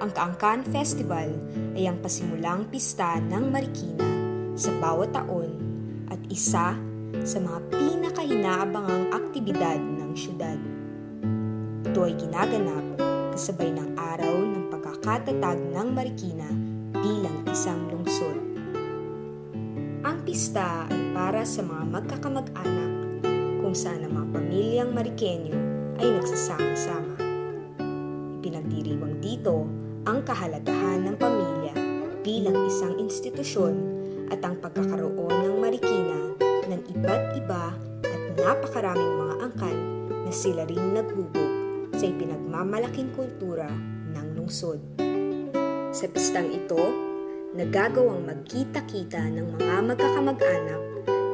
Ang Kaangkan Festival ay ang pasimulang pista ng Marikina sa bawat taon at isa sa mga pinakahinaabangang aktibidad ng syudad. Ito ay ginaganap kasabay ng araw ng pagkakatatag ng Marikina bilang isang lungsod. Ang pista ay para sa mga magkakamag-anak kung saan ang mga pamilyang Marikenyo ay nagsasama-sama. Ipinagdiriwang dito ang kahalagahan ng pamilya bilang isang institusyon at ang pagkakaroon ng Marikina ng iba't iba at napakaraming mga angkan na sila rin naghubog sa ipinagmamalaking kultura ng lungsod. Sa pistang ito, nagagawang magkita-kita ng mga magkakamag-anak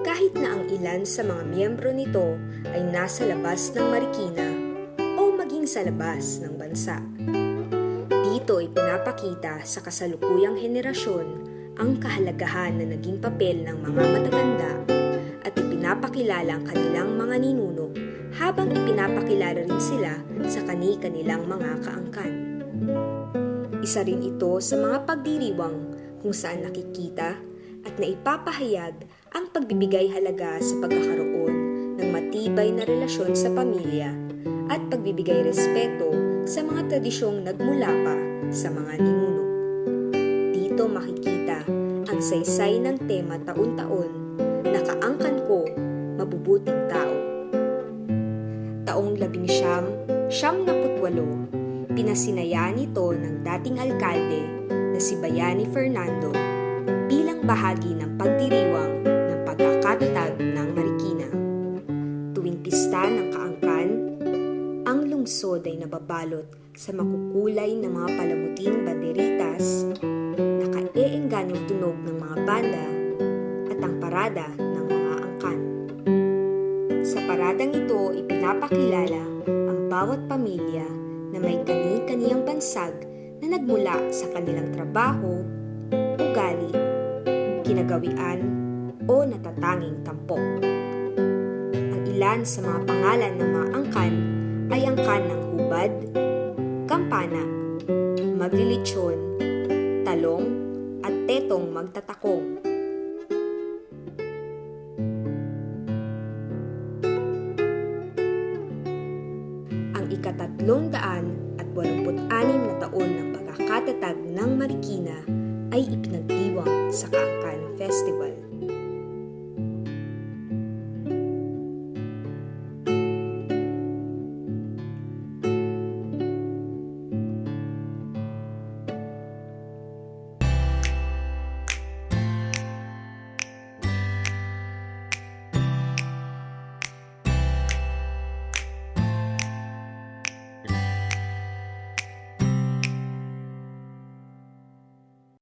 kahit na ang ilan sa mga miyembro nito ay nasa labas ng Marikina o maging sa labas ng bansa. Dito ay pinapakita sa kasalukuyang henerasyon ang kahalagahan na naging papel ng mga matatanda at ipinapakilala ang kanilang mga ninuno habang ipinapakilala rin sila sa kani-kanilang mga kaangkan. Isa rin ito sa mga pagdiriwang kung saan nakikita at naipapahayag ang pagbibigay halaga sa pagkakaroon ng matibay na relasyon sa pamilya at pagbibigay respeto sa mga tradisyong nagmula pa sa mga ninuno. Dito makikita ang saysay ng tema taon-taon na kaangkan ko, mabubuting tao. Taong labing siyam, siyam na putwalo, pinasinayaan ito ng dating alkalde na si Bayani Fernando bilang bahagi ng pagdiriwang ng pagkakatatag ng Marikina. Tuwing pista ng ang lungsod ay nababalot sa makukulay na mga palamuting banderitas, nakaeengganong tunog ng mga banda, at ang parada ng mga angkan. Sa paradang ito, ipinapakilala ang bawat pamilya na may kani-kaniyang bansag na nagmula sa kanilang trabaho, ugali, kinagawian, o natatanging tampok. Ang ilan sa mga pangalan ng mga angkan ay angkan ng hubad, kampana, maglilitsyon, talong, at tetong magtatakong. Ang ikatatlong daan at walumput anim na taon ng pagkakatatag ng Marikina ay ipinagdiwang sa Kaangkan Festival.